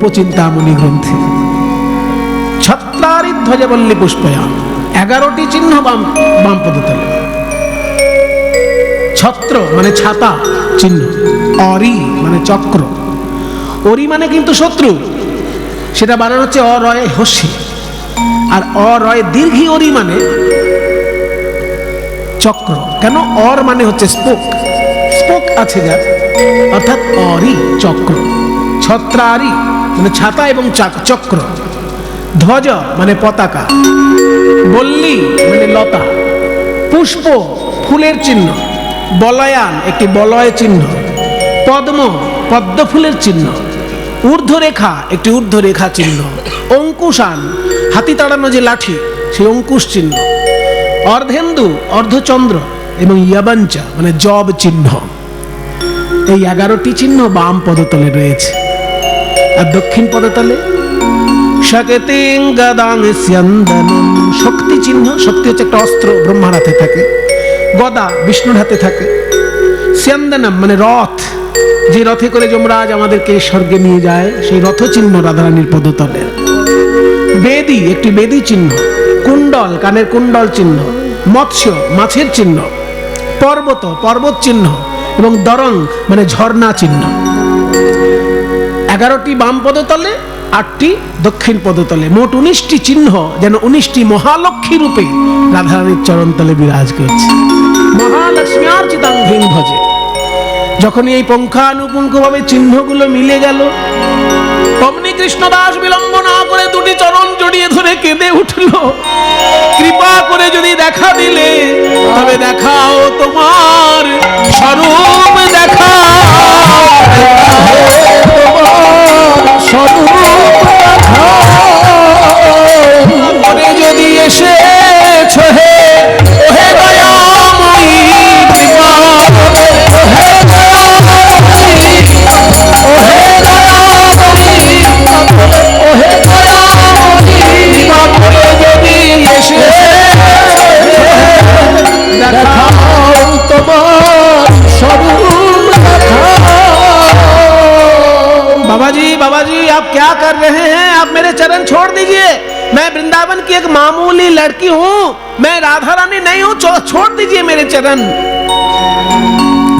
রূপচিন্তামণি গ্রন্থে। ছত্রারি ধ্বজবল্লী পুষ্পয়াম, এগারোটি চিহ্ন বাম বাম ছত্র মানে ছাতা, চিহ্ন। অরি মানে চক্র। অরি মানে কিন্তু শত্রু। সেটা বানানো হচ্ছে অরয় হস্যি। আর অরয় দীর্ঘি অরি মানে চক্র। কেন? অর মানে হচ্ছে স্পোক। স্পোক আছে যার। অর্থাৎ অরি, চক্র। ছত্রারি মানে ছাতা এবং চাক- চক্র। ধ্বজ মানে পতাকা। বল্লী মানে লতা। পুষ্প ফুলের চিহ্ন। বলয়ান একটি বলয় চিহ্ন। পদ্ম পদ্ম ফুলের চিহ্ন। ঊর্ধ্বরেখা একটি ঊর্ধ্বরেখা চিহ্ন। অঙ্কুশান, হাতি তাড়ানো যে লাঠি, সেই অঙ্কুশ চিহ্ন। অর্ধেন্দু, অর্ধচন্দ্র এবং ইয়াবাঞ্চা মানে জব চিহ্ন। এই এগারোটি চিহ্ন বাম পদতলে রয়েছে। আর দক্ষিণ পদতলে শকতিং শক্তি চিহ্ন শক্তি হচ্ছে একটা অস্ত্র ব্রহ্মার হাতে থাকে। গদা বিষ্ণুর হাতে থাকে। স্যন্দনম মানে রথ। যে রথে করে যমরাজ আমাদেরকে স্বর্গে নিয়ে যায় সেই রথ চিহ্ন রাধারানীর পদতলে। বেদি একটি বেদি চিহ্ন। কুণ্ডল কানের কুণ্ডল চিহ্ন। মৎস্য মাছের চিহ্ন। পর্বত পর্বত চিহ্ন। এবং দরং মানে ঝর্ণা চিহ্ন। এগারোটি বাম পদতলে, আটটি দক্ষিণ পদতলে। মোট উনিশটি চিহ্ন যেন উনিশটি মহালক্ষ্মী রূপে রাধারানীর চরণতলে বিরাজ করছে। মহালক্ষ্মী আর চিতাঙ্গহীন ভজে। যখনই এই পঙ্খানুপুঙ্খভাবে চিহ্নগুলো মিলে গেল, অমনি কৃষ্ণদাস বিলম্ব না করে দুটি চরণ জড়িয়ে ধরে কেঁদে উঠল। কৃপা করে যদি দেখা দিলে, তবে দেখাও তোমার স্বরূপ দেখাও করে যদি এসেছ छोड़ दीजिए मैं वृंदावन की एक मामूली लड़की हूँ मैं राधा रानी नहीं हूँ छो- छोड़ दीजिए मेरे चरण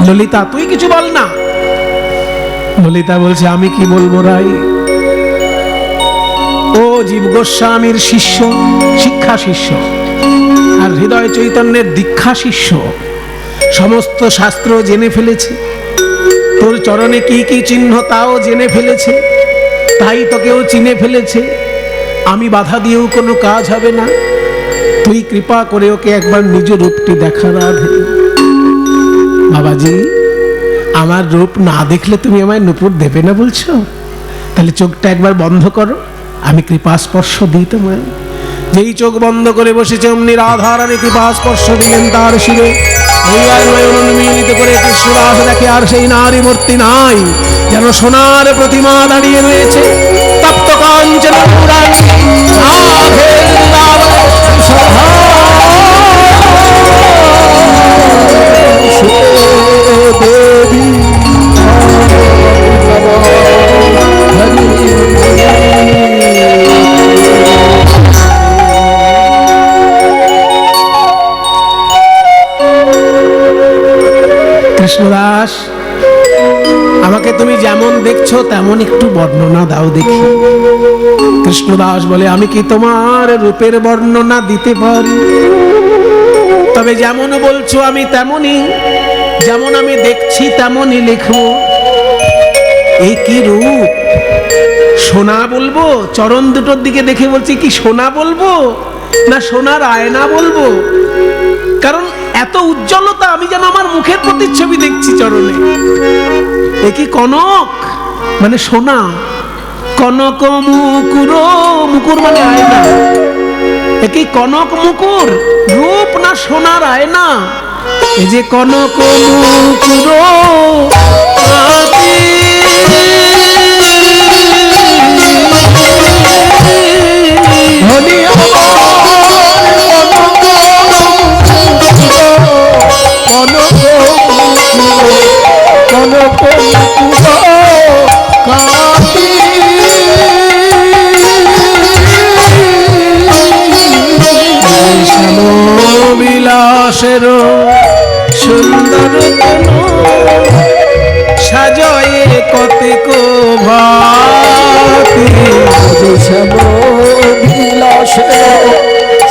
ললিতা তুই কিছু বল না ললিতা বলছে আমি কি বলবো রাই ও জীব গোস্বামীর শিষ্য শিক্ষা শিষ্য আর হৃদয় চৈতন্যের দীক্ষা শিষ্য সমস্ত শাস্ত্র জেনে ফেলেছে তোর চরণে কি কি চিহ্ন তাও জেনে ফেলেছে তাই তোকেও চিনে ফেলেছে আমি বাধা দিয়েও কোনো কাজ হবে না। তুই কৃপা করে ওকে একবার নিজ রূপটি দেখা রাধে বাবাজি, আমার রূপ না দেখলে তুমি আমায় নুপুর দেবে না বলছো? তাহলে চোখটা একবার বন্ধ করো, আমি কৃপা স্পর্শ দিই তোমায়। যেই চোখ বন্ধ করে বসেছে, অমনি রাধারানী কৃপা স্পর্শ দিলেন তার শিরে। করে কৃষ্ণদাস দেখে আর সেই নারী মূর্তি নাই, যেন সোনার প্রতিমা দাঁড়িয়ে রয়েছে। তপ্ত কাঞ্চন পুরাণী সভা। দেবী কৃষ্ণদাস, আমাকে তুমি যেমন দেখছ, তেমন একটু বর্ণনা দাও দেখি কৃষ্ণদাস বলে, আমি কি তোমার রূপের বর্ণনা দিতে পারি? তবে যেমন বলছো আমি তেমনই, যেমন আমি দেখছি তেমনই লিখব। এই কি রূপ? সোনা বলব? চরণ দুটোর দিকে দেখে বলছি কি সোনা বলব? না সোনার আয়না বলব? কারণ এত উজ্জ্বলতা আমি যেন আমার মুখের প্রতিচ্ছবি দেখছি চরণে। এ কি কনক? মানে সোনা। কনক মুকুর মুকুর মানে আয়না। একই কনক মুকুর? রূপ না সোনার আয়না? এই যে কনক মুকুর বিলাসের সুন্দর সাজয়ে কতেক ভাতি। শ্যাম বিলাসে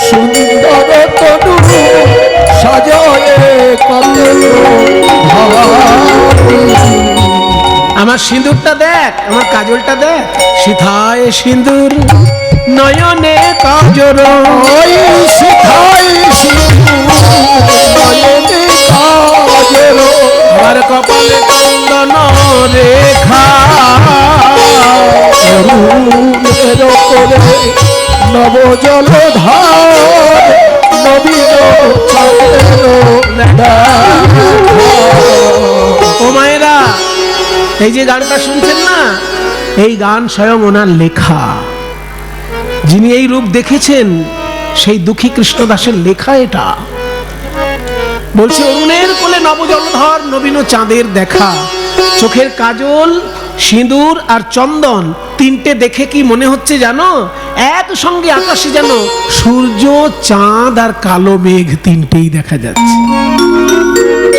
সুন্দর তনু। সাজয়ে কত আমার সিঁদুরটা দেখ আমার কাজলটা দেখ। সিথায় সিঁদুর নয়নে কাজর শিখাই শিখে কাজের আমার কপালে চন্দন রেখা। করে নব জলধার নবীন ও মায়েরা এই যে গানটা শুনছেন না এই গান স্বয়ং ওনার লেখা। যিনি এই রূপ দেখেছেন, সেই দুঃখী কৃষ্ণদাসের লেখা এটা। বলছে, অরুণের কোলে নবজলধর নবীন চাঁদের দেখা। চোখের কাজল, সিঁদুর আর চন্দন, তিনটে দেখে কি মনে হচ্ছে জানো? একসঙ্গে আকাশে যেন সূর্য, চাঁদ আর কালো মেঘ তিনটেই দেখা যাচ্ছে।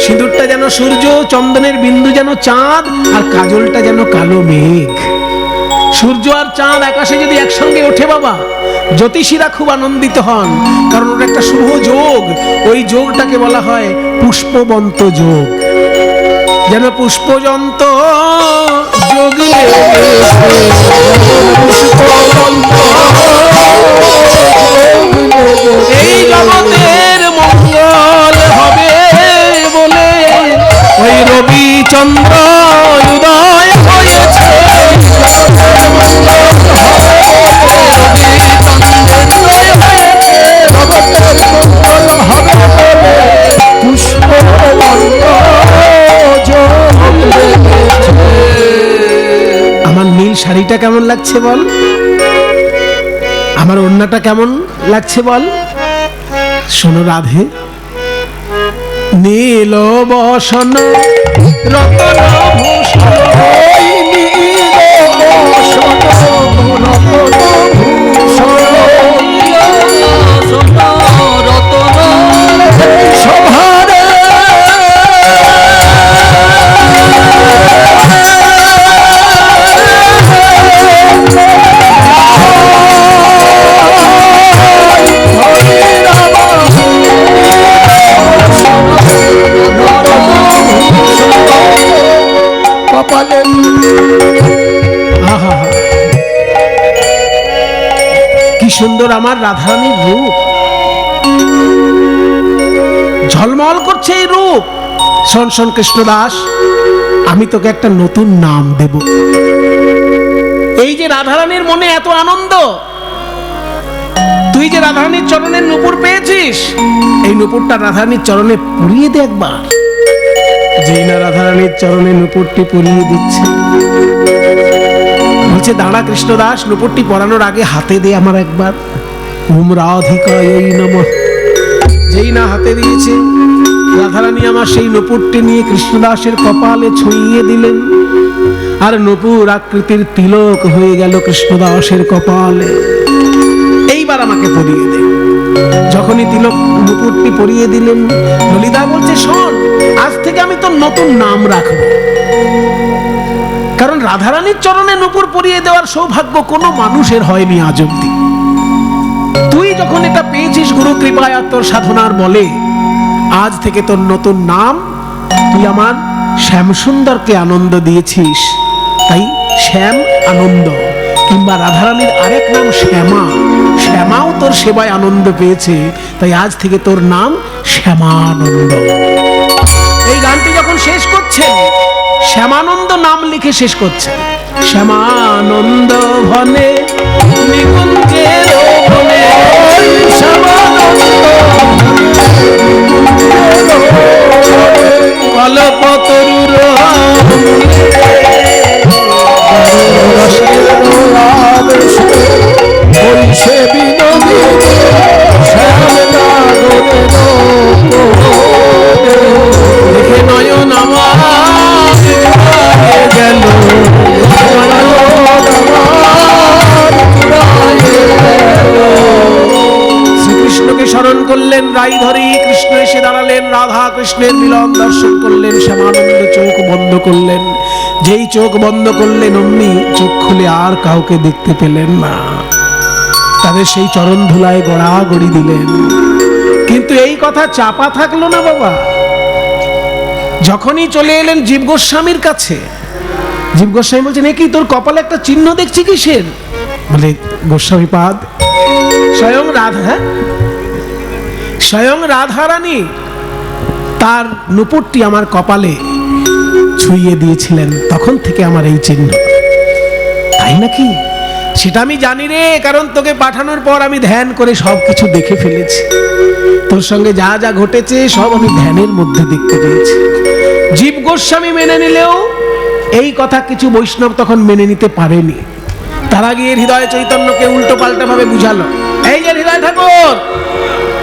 সিঁদুরটা যেন সূর্য, চন্দনের বিন্দু যেন চাঁদ আর কাজলটা যেন কালো মেঘ। সূর্য আর চাঁদ আকাশে যদি একসঙ্গে ওঠে বাবা, জ্যোতিষীরা খুব আনন্দিত হন, কারণ ওটা একটা শুভ যোগ। ওই যোগটাকে বলা হয় পুষ্পবন্ত যোগ। যেন পুষ্পজন্ত যোগ শাড়িটা কেমন লাগছে বল? আমার অন্যটা কেমন লাগছে বল? শোনো রাধে। নীল বসন, রতন ভূষণ আমার রাধারানীর রূপ। ঝলমল করছে এই রূপ। শোন শোন, কৃষ্ণদাস, আমি তোকে একটা নতুন নাম দেব। এই যে রাধারানীর মনে এত আনন্দ, তুই যে রাধারানীর চরণের নুপুর পেয়েছিস, এই নুপুরটা রাধারানীর চরণে পুড়িয়ে দে একবার। যেই না রাধারানীর চরণে নুপুরটি পুড়িয়ে দিচ্ছে। বলছে, দাঁড়া কৃষ্ণদাস, নুপুরটি পরানোর আগে হাতে দে আমার একবার। ওম রাধিকায় নম। যেই না হাতে দিয়েছে, রাধারানী আমার সেই নুপুরটি নিয়ে কৃষ্ণদাসের কপালে ছুঁইয়ে দিলেন। আর নপুর আকৃতির তিলক হয়ে গেল কৃষ্ণদাসের কপালে। এইবার আমাকে পরিয়ে দে। যখনই তিলক নুপুরটি পরিয়ে দিলেন, ললিতা বলছে, শোন, আজ থেকে আমি তোর নতুন নাম রাখব। কারণ রাধারানীর চরণে নুপুর পরিয়ে দেওয়ার সৌভাগ্য কোনো মানুষের হয়নি আজ অব্দি তুই যখন এটা পেয়েছিস গুরু কৃপায় আর তোর সাধনার বলে, আজ থেকে তোর নতুন নাম, তুই আমার শ্যাম সুন্দরকে আনন্দ দিয়েছিস। তাই শ্যাম আনন্দ, কিংবা রাধারানীর আরেক নাম শ্যামা। শ্যামাও তোর সেবায় আনন্দ পেয়েছে, তাই আজ থেকে তোর নাম শ্যামানন্দ। এই গানটি যখন শেষ করছেন শ্যামানন্দ নাম লিখে শেষ করছেন শ্যামানন্দ ভনে নিকুঞ্জের কলপতরুর বলছে কৃষ্ণের মিলন দর্শন করলেন শ্যামানন্দ চোখ বন্ধ করলেন। যেই চোখ বন্ধ করলেন, অমনি চোখ খুলে আর কাউকে দেখতে পেলেন না। তাদের সেই চরণ ধুলায় গড়াগড়ি দিলেন। কিন্তু এই কথা চাপা থাকল না বাবা। যখনই চলে এলেন জীব গোস্বামীর কাছে, জীব গোস্বামী বলছেন কি তোর কপালে একটা চিহ্ন দেখছি কিসের? বলে, গোস্বামী পাদ, স্বয়ং রাধা? স্বয়ং রাধারানী তার নুপুরটি আমার কপালে ছুঁয়ে দিয়েছিলেন তখন থেকে আমার এই চিহ্ন। তাই নাকি? সেটা আমি জানি রে, কারণ তোকে পাঠানোর পর আমি ধ্যান করে সব কিছু দেখে ফেলেছি। তোর সঙ্গে যা যা ঘটেছে, সব আমি ধ্যানের মধ্যে দেখতে পেয়েছি। জীব গোস্বামী মেনে নিলেও এই কথা কিছু বৈষ্ণব তখন মেনে নিতে পারেনি। তারা গিয়ে হৃদয় চৈতন্যকে উল্টো পাল্টা ভাবে বুঝালো। এই যে হৃদয় ঠাকুর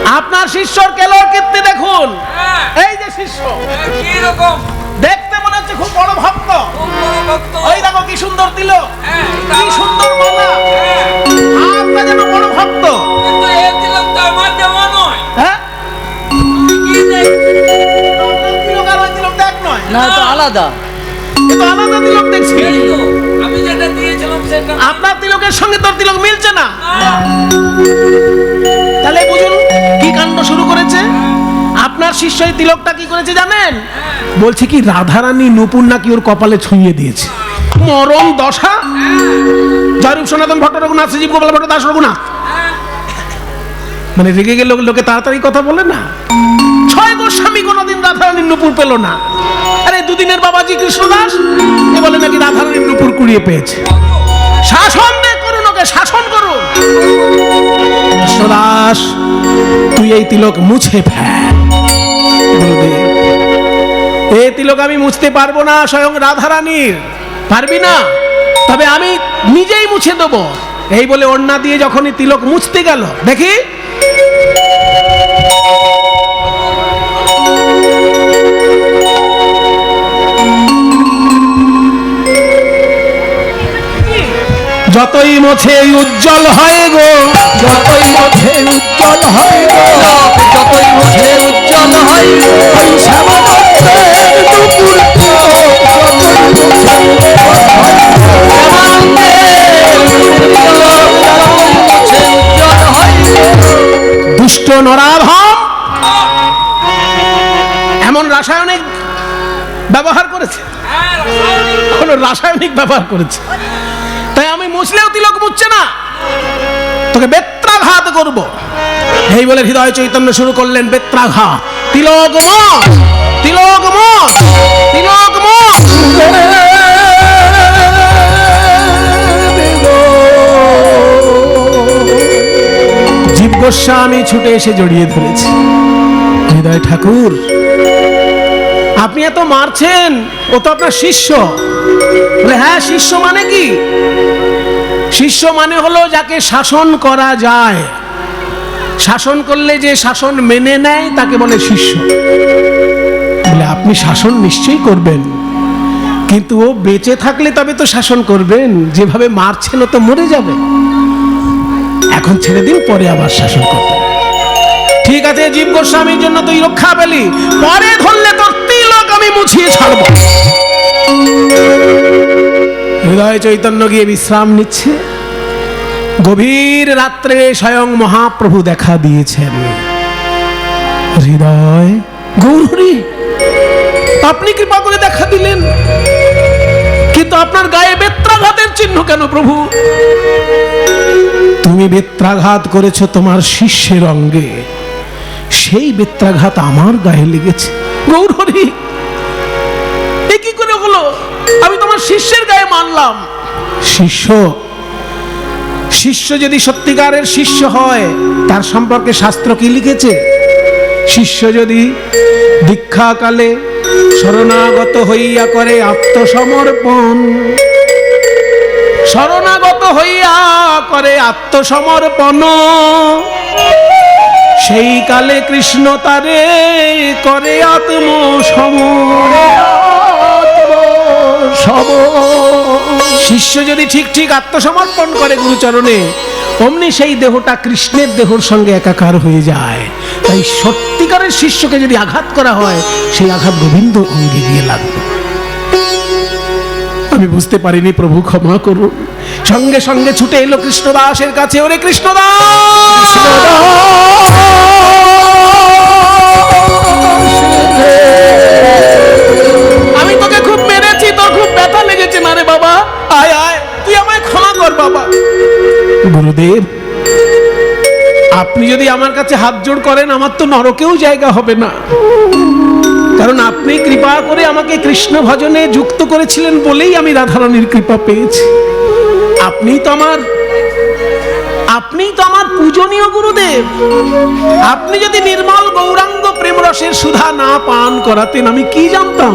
আপনার শিষ্যর কেলোর কীর্তি দেখুন। হ্যাঁ। এই যে শিষ্য। কি দেখতে মনে হচ্ছে খুব বড় ভক্ত। খুব বড় ভক্ত। ওই দেখো কি সুন্দর দিল হ্যাঁ, কি সুন্দর মালা। হ্যাঁ, আপনার যেন বড় ভক্ত। হ্যাঁ? না তো আলাদা আলাদা দেখছি। আপনার তিলকের সঙ্গে তোর তিলক মিলছে না? না, তাহলে বুঝুন, কি কাণ্ড শুরু করেছে? আপনার শিষ্য তিলকটা কি করেছে জানেন? বলছে কি, রাধারানী নুপুর নাকি ওর কপালে ছুঁয়ে দিয়েছে। মরণ দশা? জয়রূপ সনাতন ভট্ট রঘুনাথ শ্রীজীব গোপাল ভট্ট দাস রঘুনাথ। মানে রেগে গেলে লোকে তাড়াতাড়ি কথা বলে না? ছয় গোস্বামী কোনোদিন রাধারানীর নুপুর পেল না। আরে, দুদিনের বাবাজি কৃষ্ণদাস, এ বলে নাকি রাধারানীর নুপুর কুড়িয়ে পেয়েছে। শাসন এই তিলক মুছে ফেল। এই তিলক আমি মুছতে পারব না, স্বয়ং রাধারানীর। পারবি না? তবে আমি নিজেই মুছে দেব। এই বলে ওড়না দিয়ে যখনই তিলক মুছতে গেল, দেখি। যতই মোছে উজ্জ্বল হয় গো, যতই মধ্যে উজ্জ্বল মুখে উজ্জ্বল হয় শ্যামানন্দের যতই মধ্যে উজ্জ্বল হয় মুখে উজ্জ্বল হয় দুষ্ট নরাধম এমন রাসায়নিক ব্যবহার করেছে? কোন রাসায়নিক ব্যবহার করেছে? তাই আমি মুছলেও তিলক মুছছে না। তোকে বেত্রাঘাত করব। এই বলে হৃদয় চৈতন্য শুরু করলেন বেত্রাঘাত তিলক তিলক তিলক জীব গোস্বামী ছুটে এসে জড়িয়ে ধরেছে। হৃদয় ঠাকুর, আপনি এত মারছেন, ও তো আপনার শিষ্য। হ্যাঁ শিষ্য মানে কি? শিষ্য মানে হলো যাকে শাসন করা যায়। শাসন করলে যে শাসন মেনে নেয়, তাকে বলে শিষ্য। বলে, আপনি শাসন নিশ্চয়ই করবেন। কিন্তু ও বেঁচে থাকলে তবে তো শাসন করবেন। যেভাবে মারছেন তো মরে যাবে। এখন ছেড়ে দিন, পরে আবার শাসন করবেন। ঠিক আছে, জীব গোস্বামীর জন্য তুই রক্ষা পেলি। পরে ধরলে তোর তিলক আমি মুছিয়ে ছাড়ব। হৃদয় চৈতন্য গিয়ে বিশ্রাম নিচ্ছে। গভীর রাত্রে স্বয়ং মহাপ্রভু দেখা দিয়েছেন। হৃদয় গৌরী, আপনি কৃপা করে দেখা দিলেন। কিন্তু আপনার গায়ে বেত্রাঘাতের চিহ্ন কেন প্রভু? তুমি বেত্রাঘাত করেছ তোমার শিষ্যের অঙ্গে। সেই বেত্রাঘাত আমার গায়ে লেগেছে। গৌরহরি এ কি করে হলো? আমি তোমার শিষ্যের গায়ে মানলাম শিষ্য শিষ্য যদি সত্যিকারের শিষ্য হয়, তার সম্পর্কে শাস্ত্র কি লিখেছে? শিষ্য যদি দীক্ষাকালে শরণাগত হইয়া করে আত্মসমর্পণ, শরণাগত হইয়া করে আত্মসমর্পণ, সেই কালে কৃষ্ণ তারে করে আত্মসম সম শিষ্য যদি ঠিক ঠিক আত্মসমর্পণ করে গুরুচরণে, অমনি সেই দেহটা কৃষ্ণের দেহর সঙ্গে একাকার হয়ে যায়। তাই সত্যিকারের শিষ্যকে যদি আঘাত করা হয়, সেই আঘাত গোবিন্দ অঙ্গে গিয়ে লাগবে আমি বুঝতে পারিনি প্রভু ক্ষমা করুন। সঙ্গে সঙ্গে ছুটে এলো কৃষ্ণদাসের কাছে, ওরে কৃষ্ণদাস! লেগেছে না রে বাবা। আয় আয়, তুই আমায় ক্ষমা কর বাবা। গুরুদেব, আপনি যদি আমার কাছে হাত জোড় করেন, আমার তো নরকেও জায়গা হবে না। কারণ আপনি কৃপা করে আমাকে কৃষ্ণ ভজনে যুক্ত করেছিলেন বলেই আমি রাধারানীর কৃপা পেয়েছি। আপনি তো আমার, আপনি তো আমার পূজনীয় গুরুদেব। আপনি যদি নির্মল গৌরাঙ্গ প্রেমরসের সুধা না পান করাতেন, আমি কি জানতাম?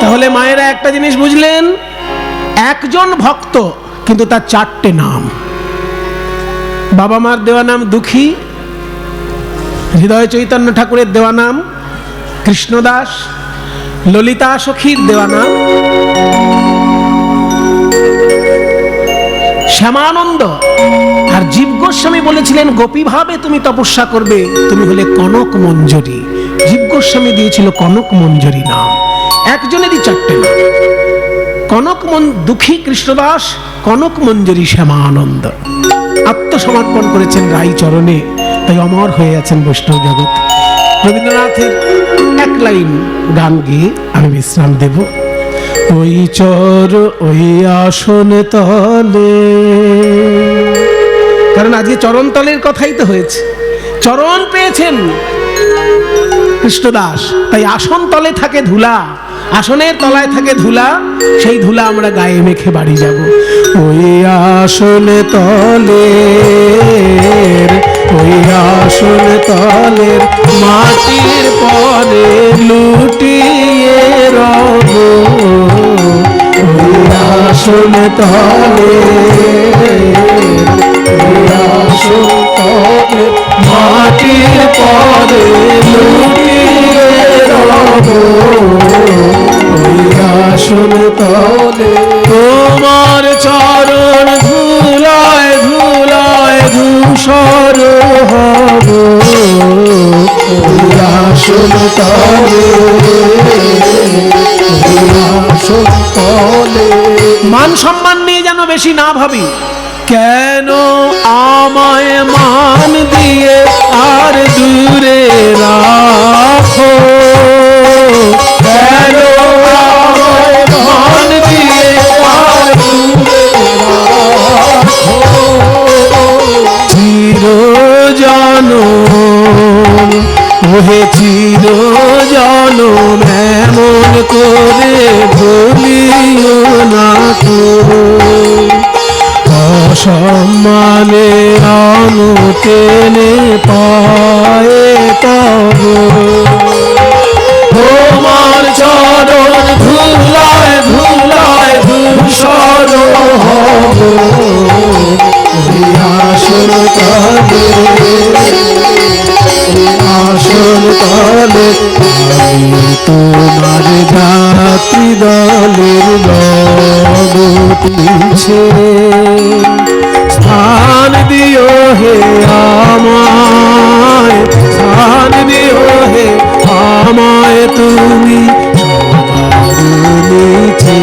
তাহলে মায়েরা একটা জিনিস বুঝলেন? একজন ভক্ত, কিন্তু তার চারটে নাম। বাবা মার দেওয়া নাম দুঃখী, হৃদয় চৈতন্য ঠাকুরের দেওয়া নাম কৃষ্ণদাস, ললিতা সখীর দেওয়া নাম শ্যামানন্দ। জীব গোস্বামী বলেছিলেন গোপীভাবে তুমি তপস্যা করবে, তুমি হলে কনক মঞ্জরি। জীব গোস্বামী দিয়েছিল কনক মঞ্জরি নাম। একজনেরই চারটে নাম। কনক মন, দুঃখী কৃষ্ণদাস, কনক মঞ্জরি শ্যামানন্দ। আত্মসমর্পণ করেছেন রাই চরণে, তাই অমর হয়ে আছেন বৈষ্ণব জগৎ। রবীন্দ্রনাথের এক লাইন গান গিয়ে আমি বিশ্রাম দেব। ওই চর, ওই আসন তলে কারণ আজকে চরণতলের কথাই তো হয়েছে। চরণ পেয়েছেন কৃষ্ণদাস। তাই আসন তলে থাকে ধুলা, আসনের তলায় থাকে ধুলা, সেই ধুলা আমরা গায়ে মেখে বাড়ি যাব। ওই আসনে তলে ওই আসন তলের মাটির পরে লুটিয়ে রব। ওই আসন তলে মাটির পরে লুটিয়ে জানো এমন করে ভুলিও না তো অসম্মানে আনু টেনে পায়ে তব তোমার চরণ ধুলায় ধুলায় ধূসর হব। আসন আসন তলে আমি তোমার জাতি দলের লগটিছে স্থান দিও হে আমায়, স্থান দিও হে আমায়, তুমি নিচে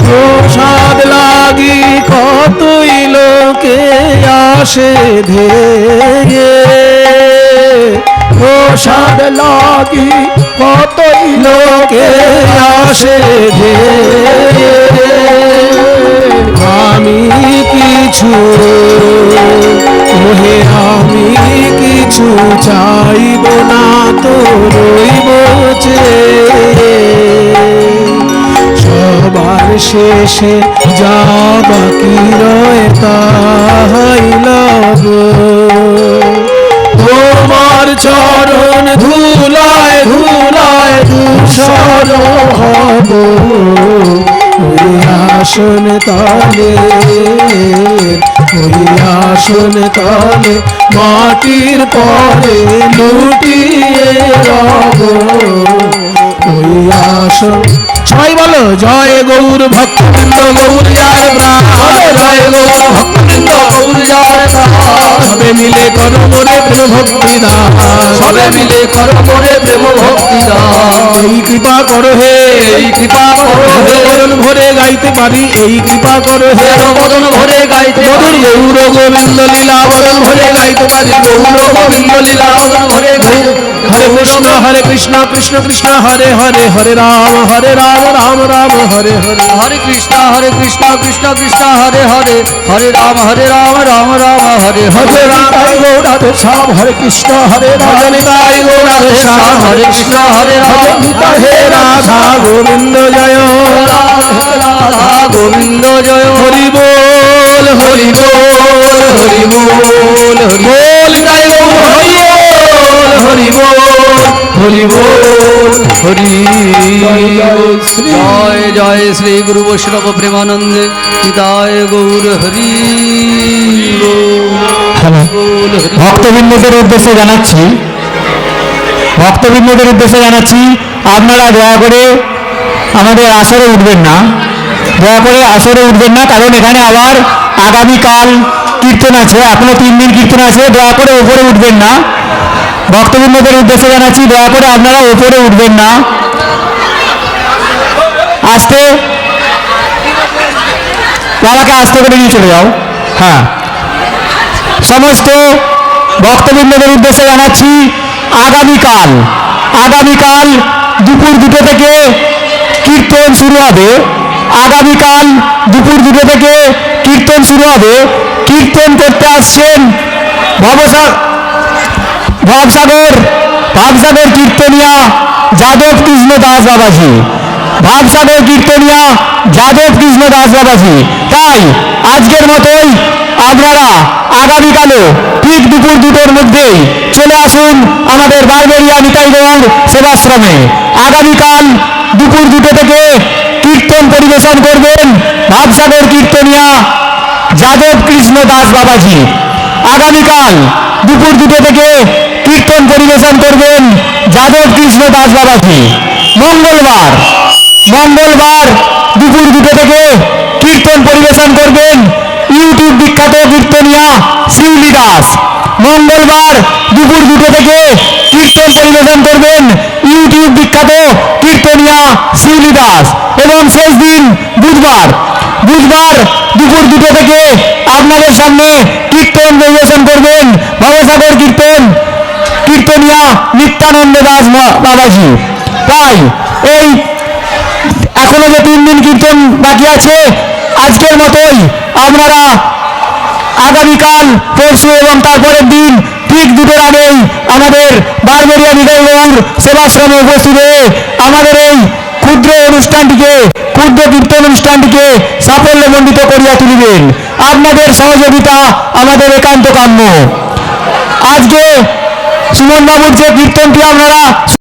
প্রসাদ লাগি কতই লোকে আসে ধেয়ে প্রসাদ লাগি কতই লোকে আসে ধেয়ে আমি কিছু ওহে আমি কিছু চাইব না তো রইব আছে সবার শেষে যা বাকি রয়ে তাই লব চরণ ধুলায় ধুলায় ধূসর হব। আসন তলে, ওই আসন তলে মাটির পরে লুটিয়ে রব। ওই আসন সবাই বলো, জয় গৌর ভক্তবৃন্দ গৌর জয় প্রাণ জয় গৌর প্রাণ সবে মিলে কর মোরে প্রেম ভক্তি দান সবে মিলে করো করে প্রেম ভক্তি দান এই কৃপা করো হে এই কৃপা করো হে। মরণ ভরে গাইতে পারি এই কৃপা করো হে। মদন ভরে গাইতে মধুর গৌর গোবিন্দ লীলা বরণ ভরে গাইতে পারি। গৌর গোবিন্দ লীলা মদন ভরে হরে কৃষ্ণ হরে কৃষ্ণ কৃষ্ণ কৃষ্ণ হরে হরে হরে রাম হরে রাম রাম রাম হরে হরে। হরে কৃষ্ণ হরে কৃষ্ণ কৃষ্ণ কৃষ্ণ হরে হরে হরে রাম হরে রাম রাম রাম হরে হরে হরে রাধাই গৌরাধে শ্যাম হরে কৃষ্ণ হরে রাধে নিতাই গৌরাধে শ্যাম হরে কৃষ্ণ হরে রাম হরে গীতা হে রাধা গোবিন্দ জয় রাধা গোবিন্দ জয় হরি বল হরি বল হরি বল হরি বল গাই গৌর হরি বল হরি বল হরি বল হরি জয় জয় শ্রী জয় জয় শ্রী গুরু বৈষ্ণব হ্যালো। ভক্তবৃন্দদের উদ্দেশ্যে জানাচ্ছি, ভক্তবৃন্দদের উদ্দেশ্যে জানাচ্ছি, আপনারা দয়া করে আমাদের আসরে উঠবেন না। দয়া করে আসরে উঠবেন না, কারণ এখানে আবার আগামীকাল কীর্তন আছে, এখনও তিন দিন কীর্তন আছে, দয়া করে ওপরে উঠবেন না। ভক্তবৃন্দদের উদ্দেশ্যে জানাচ্ছি, দয়া করে আপনারা ওপরে উঠবেন না। আস্তে বাবাকে আস্তে করে নিয়ে চলে যাও। হ্যাঁ। সমস্ত ভক্তবৃন্দদের উদ্দেশ্যে জানাচ্ছি, আগামীকাল আগামীকাল দুপুর দুটো থেকে কীর্তন শুরু হবে। আগামীকাল দুপুর দুটো থেকে কীর্তন শুরু হবে। কীর্তন করতে আসছেন ভবসাগ ভবসাগর ভাবসাগর কীর্তনিয়া যাদব কৃষ্ণ দাস বাবাজি ভাবসাগর কীর্তনিয়া যাদব কৃষ্ণ দাস বাবাজি। তাই আজকের মতোই আপনারা আগামীকালও ঠিক দুপুর দুটোর মধ্যেই চলে আসুন আমাদের বারবেরিয়া নিতাই গৌর সেবাশ্রমে। আগামীকাল দুপুর দুটো থেকে কীর্তন পরিবেশন করবেন ভাবসাগর কীর্তনিয়া যাদব কৃষ্ণ দাস বাবাজি। আগামীকাল দুপুর দুটো থেকে কীর্তন পরিবেশন করবেন যাদব কৃষ্ণ দাস বাবাজি। মঙ্গলবার মঙ্গলবার দুপুর দুটো থেকে কীর্তন পরিবেশন করবেন ইউটিউব বিখ্যাত কীর্তনিয়া শিউলি দাস। মঙ্গলবার দুপুর দুটো থেকে কীর্তন পরিবেশন করবেন ইউটিউব বিখ্যাত কীর্তনিয়া শিউলি দাস। এবং শেষ দিন বুধবার বুধবার দুপুর দুটো থেকে আপনাদের সামনে কীর্তন পরিবেশন করবেন ভবসাগর কীর্তন, কীর্তনিয়া নিত্যানন্দ দাস বাবাজি। তাই এই এখনও যে তিন দিন কীর্তন বাকি আছে, আজকের মতোই আপনারা আগামীকাল, পরশু এবং তারপরের দিন ঠিক দুটোর আগেই আমাদের বারবেরিয়া গৌর সেবাশ্রমে উপস্থিত হয়ে আমাদের এই ক্ষুদ্র অনুষ্ঠানটিকে, ক্ষুদ্র কীর্তন অনুষ্ঠানটিকে সাফল্যমণ্ডিত করিয়া তুলিবেন। আপনাদের সহযোগিতা আমাদের একান্ত কাম্য। আজকে সুমন বাবুর যে কীর্তনটি আপনারা